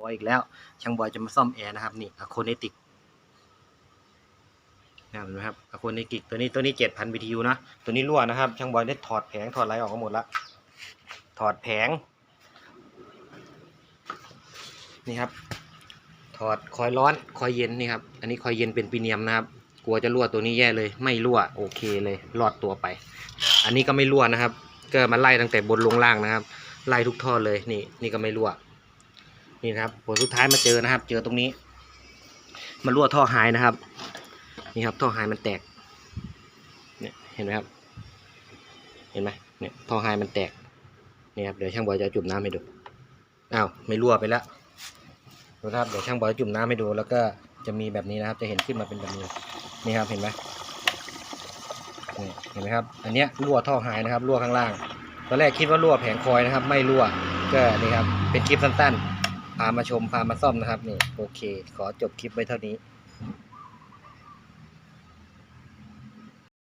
บอยอีกแล้ว ช่างบอยจะมาซ่อมแอร์นะครับนี่อะโคเนติกนะครับอะโคเนติกตัวนี้ตัวนี้เจ็ดพัน BTU นะ ตัวนี้รั่วนะครับ ช่างบอยได้ถอดแผงถอดอะไรออกมาหมดละ ถอดแผง นี่ครับ ถอดคอยร้อนคอยเย็นนี่ครับ อันนี้คอยเย็นเป็นปีเนียมนะครับ กลัวจะรั่วตัวนี้แย่เลย ไม่รั่วโอเคเลย รอดตัวไป อันนี้ก็ไม่รั่วนะครับ ก็มาไล่ตั้งแต่บนลงล่างนะครับ ไล่ทุกท่อเลย นี่นี่ก็ไม่รั่ว นี่นะครับผลสุดท้ายมาเจอนะครับ เจอตรงนี้ มันรั่วท่อหายนะครับ นี่ครับท่อหายมันแตก เนี่ยเห็นไหมครับ เห็นไหมเนี่ยท่อหายมันแตกนี่ครับเดี๋ยวช่างบอยจะจุ่มน้ำให้ดูอ้าวไม่รั่วไปแล้วดูนะครับเดี๋ยวช่างบอยจุ่มน้ำให้ดู แล้วก็จะมีแบบนี้นะครับ จะเห็นขึ้นมาเป็นแบบนี้นี่ครับเห็นไหมนี่เห็นไหมครับ อันเนี้ยรั่วท่อหายนะครับรั่วข้างล่างตอนแรกคิดว่ารั่วแผงคอยนะครับ ไม่รั่วก็นี่ครับเป็นคลิปสั้นๆ พามาชมพามาซ่อมนะครับนี่โอเค ขอจบคลิปไว้เท่านี้